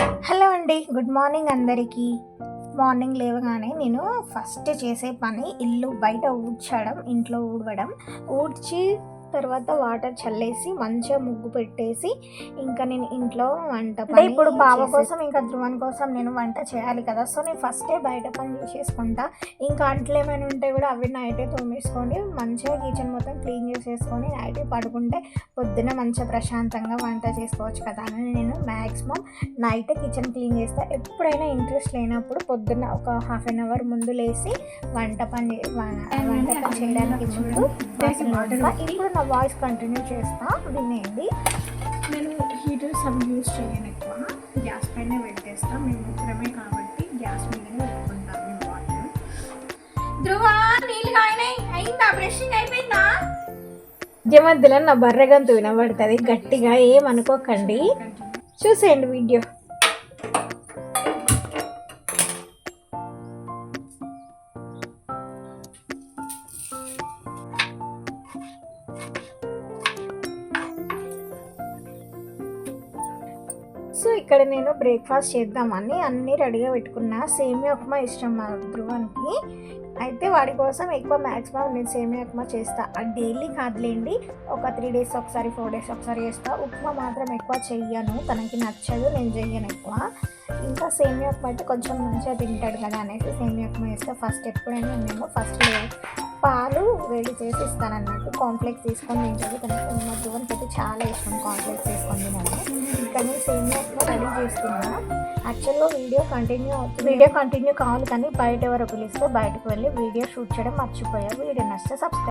Hello అండి good morning అందరికీ. Morning లేవగానే నేను ఫస్ట్ చేసే పని ఇల్లు బయట ఊడ్చడం ఇంట్లో ఊడవడం. ఊడ్చి తర్వాత వాటర్ చల్లేసి మంచిగా ముగ్గు పెట్టేసి ఇంకా నేను ఇంట్లో వంట పని ఇప్పుడు బావ కోసం ఇంకా ధ్రువన్ కోసం నేను వంట చేయాలి కదా. సో నేను ఫస్టే బయట పని చేసేసుకుంటా. ఇంకా అంట్లు ఏమైనా ఉంటే కూడా అవి నైటే తోమేసుకొని మంచిగా కిచెన్ మొత్తం క్లీన్ చేసేసుకొని నైటే పడుకుంటే పొద్దున మంచిగా ప్రశాంతంగా వంట చేసుకోవచ్చు కదా అని నేను మ్యాక్సిమం నైట్ కిచెన్ క్లీన్ చేస్తా. ఎప్పుడైనా ఇంట్రెస్ట్ లేనప్పుడు పొద్దున్న ఒక హాఫ్ అన్ అవర్ ముందు లేసి వంట పని వంట పని చేయడానికి ముందు. ఇప్పుడు నా వాయిస్ కంటిన్యూ చేస్తా. వినేయండి. నేను హీటర్స్ అవి యూజ్ చేయను ఎక్కువ. గ్యాస్ పైనే పెట్టేస్తా. మేము ముగ్గురమే కాబట్టి గ్యాస్ మీదనే పెట్టుకుంటాం మేము వాటర్ ధ్రువ నీళ్ళు కాయినాయి అయిందా? బ్రషింగ్ అయిపోయిందా? మధ్య మధ్యలో నా బర్రెగంతు వినబడుతుంది. గట్టిగా ఏమనుకోకండి చూసేయండి వీడియో. సో ఇక్కడ నేను బ్రేక్ఫాస్ట్ చేద్దామని అన్నీ రెడీగా పెట్టుకున్నా. సేమియా ఉప్మా ఇష్టం మా ధ్రువానికి. అయితే వాడి కోసం ఎక్కువ మ్యాక్సిమం నేను సేమియా ఉప్మా చేస్తా. అది డైలీ కాదులేండి ఒక త్రీ డేస్ ఒకసారి ఫోర్ డేస్ ఒకసారి చేస్తా. ఉప్మా మాత్రం ఎక్కువ చెయ్యను తనకి నచ్చదు నేను చెయ్యను ఎక్కువ. ఇంకా సేమియా ఉప్మా అయితే కొంచెం మంచిగా తింటాడు కదా అనేసి సేమియా ఉప్మా చేస్తే. ఫస్ట్ ఎప్పుడైనా మేము ఫస్ట్ పాలు వేడి చేసి ఇస్తానన్నట్టు కాంప్లెక్స్ తీసుకొని తింటాడు. తనకి మా అయితే చాలా ఇష్టం కాంప్లెక్స్ తీసుకొని తినడం. ఇక్కడ నేను సేమియా ఉప్మా రెడీ చేస్తున్నా యాక్చువల్గా వీడియో కంటిన్యూ అవుతుంది. వీడియో కంటిన్యూ కావాలి కానీ బయట ఎవరు పిలిస్తే బయటకు వెళ్ళి వీడియో షూట్ చేయడం మర్చిపోయారు. వీడియో నచ్చితే సబ్స్క్రైబ్